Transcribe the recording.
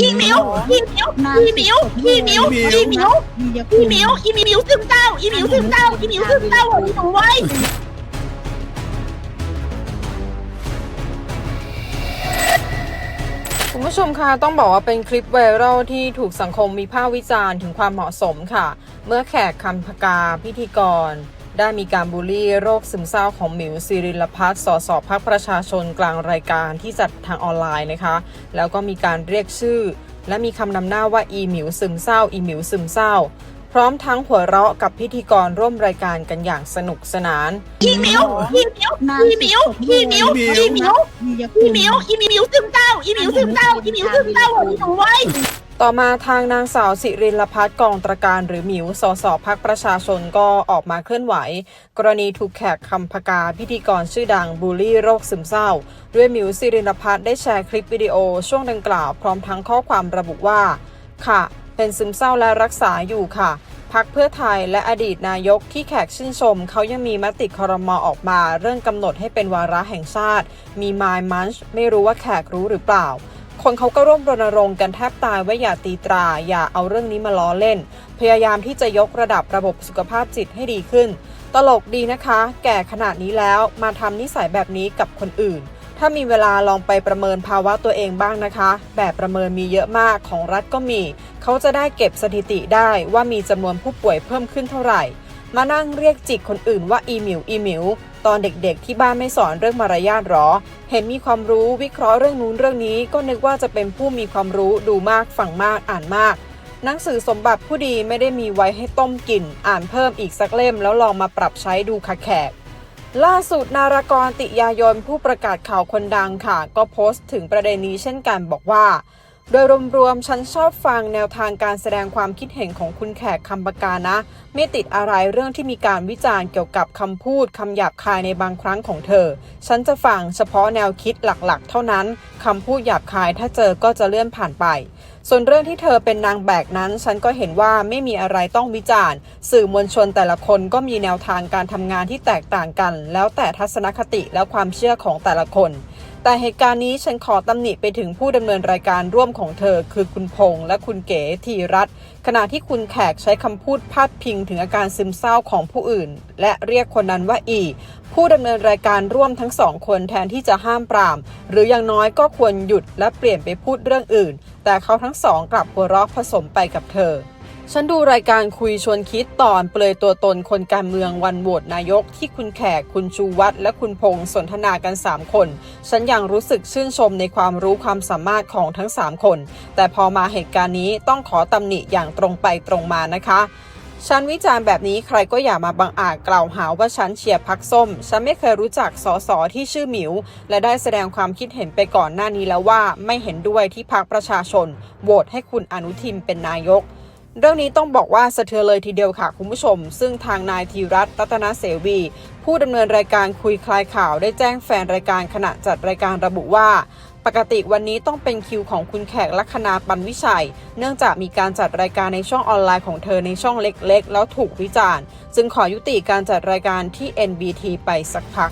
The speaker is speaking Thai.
พี่มิวพี่มิวพี่มิวพี่มิวพี่มิวพี่มิวอีมิวซึมเศร้าอีมิวซึมเศร้าอีมิวซึมเศร้าอีหนูไว้คุณผู้ชมคะต้องบอกว่าเป็นคลิปไวรัลที่ถูกสังคมมีภาควิจารณ์ถึงความเหมาะสมค่ะ เมื่อแขกคำพกาพิธีกร ได้มีการบูลลี่โรคซึมเศร้าของหมิวสิริลพัฒน์สสพักประชาชนกลางรายการที่จัดทางออนไลน์นะคะ แล้วก็มีการเรียกชื่อ และมีคำนำหน้าว่าอีหมิวซึมเศร้า อีหมิวซึมเศร้า พร้อมทั้งหัวเราะกับพิธีกรร่วมรายการกันอย่างสนุกสนานพี่มิวพี่มิวพี่มิวพี่มิวพี่มิวพี่มิวอีมิวซึมเศร้าอีมิวซึมเศร้าอีมิวซึมเศร้าอีหนูไว้ ต่อมาทางนางสาวสิรินลพัฒน์กองตระการหรือหมิว สสพักประชาชนก็ออกมาเคลื่อนไหว กรณีถูกแขกคำพกาพิธีกรชื่อดังบูลลี่โรคซึมเศร้า ด้วยหมิวสิรินลพัฒน์ได้แชร์คลิปวิดีโอช่วงดังกล่าวพร้อมทั้งข้อความระบุว่า ค่ะ เป็นซึมเศร้าและรักษาอยู่ค่ะพักเพื่อไทยและอดีตนายกที่แขกชื่นชม เขายังมีมติคอรมอออกมา เรื่องกำหนดให้เป็นวาระแห่งชาติ มีมายมันช์ไม่รู้ว่าแขกรู้หรือเปล่า คนเขาก็ร่วมรณรงค์กันแทบตายว่าอย่าตีตรา อย่าเอาเรื่องนี้มาล้อเล่น พยายามที่จะยกระดับระบบสุขภาพจิตให้ดีขึ้น ตลกดีนะคะ แก่ขนาดนี้แล้วมาทำนิสัยแบบนี้กับคนอื่น ถ้ามีเวลาลองไปประเมินภาวะตัวเองบ้างนะคะ แบบประเมินมีเยอะมากของรัฐก็มี เขาจะได้เก็บสถิติได้ว่ามีจำนวนผู้ป่วยเพิ่มขึ้นเท่าไหร่ มานั่งเรียกจิกคนอื่นว่าอีหมิวอีหมิว ตอนเด็กๆ ที่บ้านไม่สอนเรื่องมารยาทหรอ เห็นมีความรู้วิเคราะห์เรื่องนู้นเรื่องนี้ ก็นึกว่าจะเป็นผู้มีความรู้ดูมากฟังมากอ่านมาก หนังสือสมบัติผู้ดีไม่ได้มีไว้ให้ต้มกิน อ่านเพิ่มอีกสักเล่มแล้วลองมาปรับใช้ดูค่ะแขกล่าสุดนารากรติยายนผู้ประกาศข่าวคนดังค่ะ ก็โพสต์ถึงประเด็นนี้เช่นกันบอกว่า โดยรวมๆ ฉันชอบฟังแนวทางการแสดงความคิดเห็นของคุณแขกคำปากานะ ไม่ติดอะไรเรื่องที่มีการวิจารณ์เกี่ยวกับคำพูดคำหยาบคายในบางครั้งของเธอ ฉันจะฟังเฉพาะแนวคิดหลักๆ เท่านั้นคำพูดหยาบคายถ้าเจอก็จะเลื่อนผ่านไป ส่วนเรื่องที่เธอเป็นนางแบกนั้น ฉันก็เห็นว่าไม่มีอะไรต้องวิจารณ์ สื่อมวลชนแต่ละคนก็มีแนวทางการทำงานที่แตกต่างกัน แล้วแต่ทัศนคติและความเชื่อของแต่ละคน แต่เหตุการณ์นี้ฉันขอตำหนิไปถึงผู้ดำเนินรายการร่วมของเธอ คือคุณพงษ์และคุณเก๋ทีรัตน์ขณะที่คุณแขกใช้คำพูดพาดพิงถึงอาการซึมเศร้าของผู้อื่น และเรียกคนนั้นว่าอี ผู้ดำเนินรายการร่วมทั้งสองคนแทนที่จะห้ามปราม หรืออย่างน้อยก็ควรหยุดและเปลี่ยนไปพูดเรื่องอื่น แต่เขาทั้งสองกลับหัวเราะผสมไปกับเธอ ฉันดูรายการคุยชวนคิดตอนเปลยตัวตนคนการเมืองวันโหวตนายกที่คุณแขกคุณชูวัตรและคุณพงษ์สนทนากัน 3 คน ฉันยังรู้สึกชื่นชมในความรู้ความสามารถของทั้ง 3 คน แต่พอมาเหตุการณ์นี้ต้องขอตำหนิอย่างตรงไปตรงมานะคะฉันวิจารณ์แบบนี้ใครก็อย่ามาบังอาจกล่าวหาว่าฉันเชียร์พักส้ม ฉันไม่เคยรู้จักสสที่ชื่อหมิว และได้แสดงความคิดเห็นไปก่อนหน้านี้แล้วว่า ไม่เห็นด้วยที่พักประชาชนโหวตให้คุณอนุทินเป็นนายก เรื่องนี้ต้องบอกว่าสะเทือนเลยทีเดียวค่ะคุณผู้ชม ซึ่งทางนายธีรัตน์รัตนเสวี ผู้ดำเนินรายการคุยคลายข่าวได้แจ้งแฟนรายการขณะจัดรายการระบุว่า ปกติวันนี้ต้องเป็นคิวของคุณแขกลัคนาปันวิชัย เนื่องจากมีการจัดรายการในช่องออนไลน์ของเธอในช่องเล็กๆ แล้วถูกวิจารณ์ จึงขอยุติการจัดรายการที่ NBT ไปสักพัก